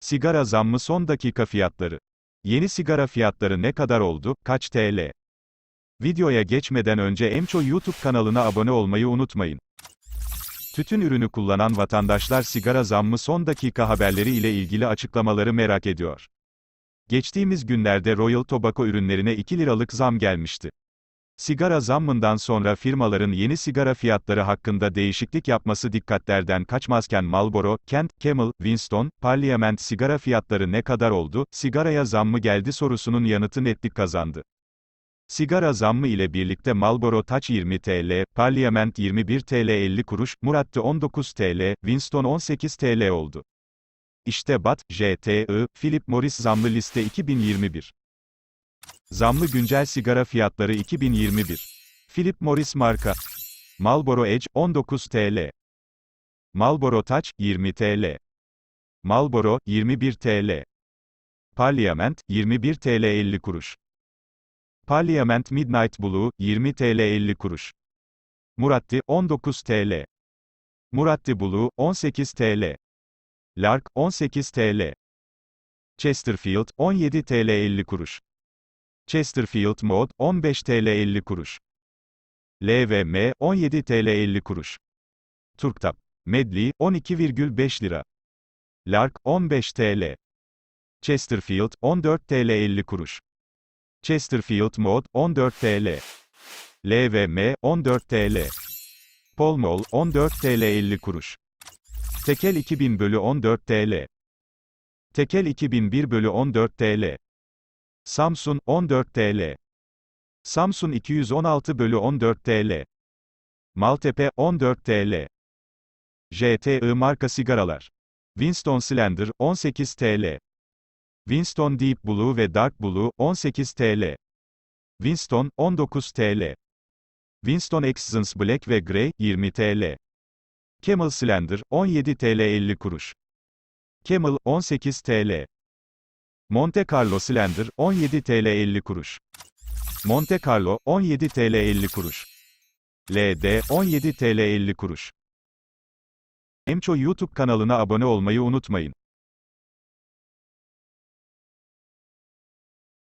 Sigara zammı son dakika fiyatları. Yeni sigara fiyatları ne kadar oldu, kaç TL? Videoya geçmeden önce Emço YouTube kanalına abone olmayı unutmayın. Tütün ürünü kullanan vatandaşlar sigara zammı son dakika haberleri ile ilgili açıklamaları merak ediyor. Geçtiğimiz günlerde Royal Tobacco ürünlerine 2 liralık zam gelmişti. Sigara zammından sonra firmaların yeni sigara fiyatları hakkında değişiklik yapması dikkatlerden kaçmazken Marlboro, Kent, Camel, Winston, Parliament sigara fiyatları ne kadar oldu, sigaraya zam mı geldi sorusunun yanıtı netlik kazandı. Sigara zammı ile birlikte Marlboro Touch 20 TL, Parliament 21 TL 50 kuruş, Muratti 19 TL, Winston 18 TL oldu. İşte BAT, JTI, Philip Morris zamlı liste 2021. Zamlı güncel sigara fiyatları 2021. Philip Morris marka. Marlboro Edge 19 TL. Marlboro Touch 20 TL. Marlboro 21 TL. Parliament 21 TL 50 kuruş. Parliament Midnight Blue 20 TL 50 kuruş. Muratti 19 TL. Muratti Blue 18 TL. Lark 18 TL. Chesterfield 17 TL 50 kuruş. Chesterfield Mod 15 TL 50 kuruş. LVM 17 TL 50 kuruş. Turktap Medley 12,5 lira. Lark 15 TL. Chesterfield 14 TL 50 kuruş. Chesterfield Mod 14 TL. LVM 14 TL. Polmol 14 TL 50 kuruş. Tekel 2000 bölü 14 TL. Tekel 2001 bölü 14 TL. Samsun 14 TL. Samsun 216 bölü 14 TL. Maltepe 14 TL. JTI marka sigaralar. Winston Slender 18 TL. Winston Deep Blue ve Dark Blue 18 TL. Winston 19 TL. Winston Excellence Black ve Grey 20 TL. Camel Slender 17 TL 50 kuruş. Camel 18 TL. Monte Carlo Slender 17 TL 50 kuruş. Monte Carlo 17 TL 50 kuruş. LD 17 TL 50 kuruş. Emço YouTube kanalına abone olmayı unutmayın.